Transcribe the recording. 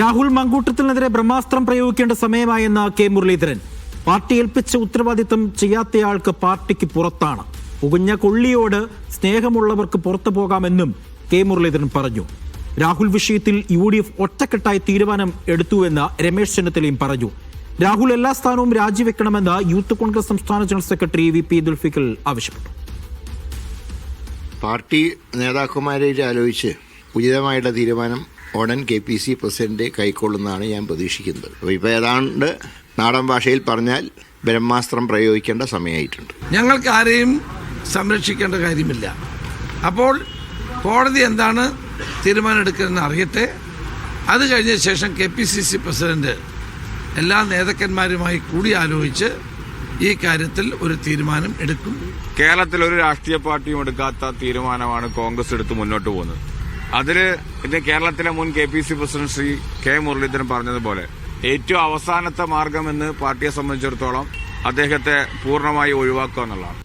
രാഹുൽ മങ്കൂട്ടത്തിനെതിരെ ബ്രഹ്മാസ്ത്രം പ്രയോഗിക്കേണ്ട സമയമായെന്ന് കെ മുരളീധരൻ. പാർട്ടി ഏൽപ്പിച്ച ഉത്തരവാദിത്തം ചെയ്യാത്തയാൾക്ക് പാർട്ടിക്ക് പുറത്താണ്. പുകഞ്ഞ കൊള്ളിയോട് സ്നേഹമുള്ളവർക്ക് പുറത്തു പോകാമെന്നും കെ മുരളീധരൻ പറഞ്ഞു. രാഹുൽ വിഷയത്തിൽ യു ഡി എഫ് ഒറ്റക്കെട്ടായി തീരുമാനം എടുത്തുവെന്ന് രമേശ് ചെന്നിത്തലയും പറഞ്ഞു. രാഹുൽ എല്ലാ സ്ഥാനവും രാജിവെക്കണമെന്ന് യൂത്ത് കോൺഗ്രസ് സംസ്ഥാന general secretary V P Dulfikal ആവശ്യപ്പെട്ടു. പാർട്ടി നേതാക്കന്മാരെ ആലോചിച്ച് ഉചിതമായിട്ടുള്ള തീരുമാനം ഉടൻ കെ പി സി പ്രസിഡന്റ് കൈക്കൊള്ളുന്നതാണ് ഞാൻ പ്രതീക്ഷിക്കുന്നത്. അപ്പോൾ ഇപ്പോൾ ഏതാണ്ട് നാടൻ ഭാഷയിൽ പറഞ്ഞാൽ ബ്രഹ്മാസ്ത്രം പ്രയോഗിക്കേണ്ട സമയമായിട്ടുണ്ട്. ഞങ്ങൾക്ക് ആരെയും സംരക്ഷിക്കേണ്ട കാര്യമില്ല. അപ്പോൾ കോടതി എന്താണ് തീരുമാനമെടുക്കുന്നതെന്ന് അറിയട്ടെ. അത് കഴിഞ്ഞ ശേഷം K P C C president എല്ലാ നേതാക്കന്മാരുമായി കൂടിയാലോചിച്ച് ഈ കാര്യത്തിൽ ഒരു തീരുമാനം എടുക്കും. കേരളത്തിൽ ഒരു രാഷ്ട്രീയ പാർട്ടിയും എടുക്കാത്ത തീരുമാനമാണ് കോൺഗ്രസ് എടുത്ത് മുന്നോട്ട് പോകുന്നത്. അതിൽ ഇന്ന് കേരളത്തിലെ മുൻ K P C president Shri K Muraleedharan പറഞ്ഞതുപോലെ ഏറ്റവും അവസാനത്തെ മാർഗമെന്ന് പാർട്ടിയെ സംബന്ധിച്ചിടത്തോളം അദ്ദേഹത്തെ പൂർണമായി ഒഴിവാക്കുക എന്നുള്ളതാണ്.